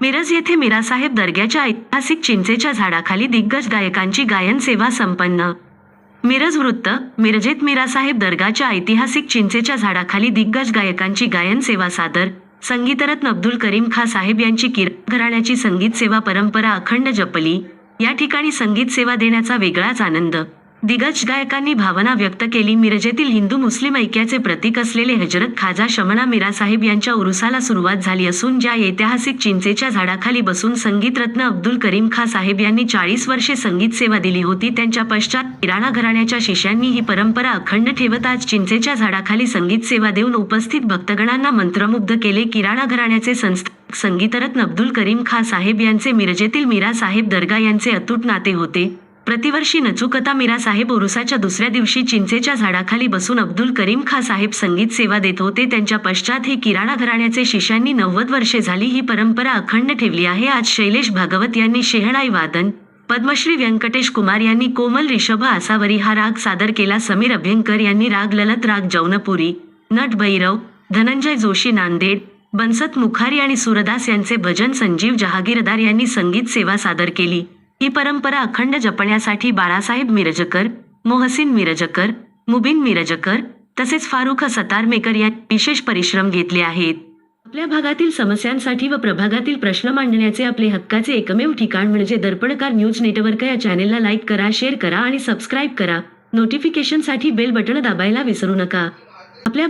मिरज येथे मीरासाहेब दर्ग्याच्या ऐतिहासिक चिंचेच्या झाडाखाली दिग्गज गायकांची गायन सेवा संपन्न. मिरज वृत्त मिरजेत मीरासाहेब दर्गाच्या ऐतिहासिक चिंचेच्या झाडाखाली दिग्गज गायकांची गायन सेवा सादर संगीतरत्न अब्दुल करीम खा साहेब यांची किर घराण्याची संगीत सेवा परंपरा अखंड जपली. या ठिकाणी संगीत सेवा देण्याचा वेगळाच आनंद. दिग्गज गायकांनी भावना व्यक्त केली. मिरजेतील हिंदू मुस्लिम ऐक्याचे प्रतीक असलेले हजरत खाजा शमणा मिरासाहेब यांच्या उरुसाला सुरुवात झाली असून ज्या ऐतिहासिक चिंचेच्या झाडाखाली बसून संगीतरत्न अब्दुल करीम खा साहेब यांनी चाळीस वर्षे संगीत सेवा दिली होती त्यांच्या पश्चात किराणा घराण्याच्या शिष्यांनी ही परंपरा अखंड ठेवत आज चिंचेच्या झाडाखाली संगीत सेवा देऊन उपस्थित भक्तगणांना मंत्रमुग्ध केले. किराणा घराण्याचे संस्था संगीतरत्न अब्दुल करीम खा साहेब यांचे मिरजेतील मीरा साहेब दर्गा यांचे अतूट नाते होते. प्रतिवर्षी नचुकता मीरा साहेब उरुसाच्या दुसऱ्या दिवशी चिंचेच्या झाडाखाली बसून अब्दुल करीम खा साहेब संगीत सेवा देत होते. त्यांच्या पश्चात ही किराणा घराण्याचे शिष्यांनी नव्वद वर्षे झाली. ही परंपरा अखंड ठेवली आहे. आज शैलेश भागवत यांनी शेहणाई वादन पद्मश्री व्यंकटेश कुमार यांनी कोमल रिषभ आसावरी हा राग सादर केला. समीर अभ्यंकर यांनी राग ललत राग जौनपुरी नट भैरव धनंजय जोशी नांदेड बनसत मुखारी आणि सुरदास यांचे भजन संजीव जहागीरदार यांनी संगीत सेवा सादर केली. ही परंपरा अखंड जपण्यासाठी बाळासाहेब मिरजकर मोहसिन मिरजकर मुबिन मिरजकर तसेच फारुख सतारमेकर या विशेष परिश्रम घेतले आहेत. आपल्या भागातील समस्यांसाठी व प्रभागातील प्रश्न मांडण्याचे आपले हक्काचे एकमेव ठिकाण म्हणजे दर्पणकार न्यूज नेटवर्क या चॅनेलला लाईक करा शेअर करा आणि सबस्क्राईब करा. नोटिफिकेशनसाठी बेल बटण दाबायला विसरू नका. आपल्या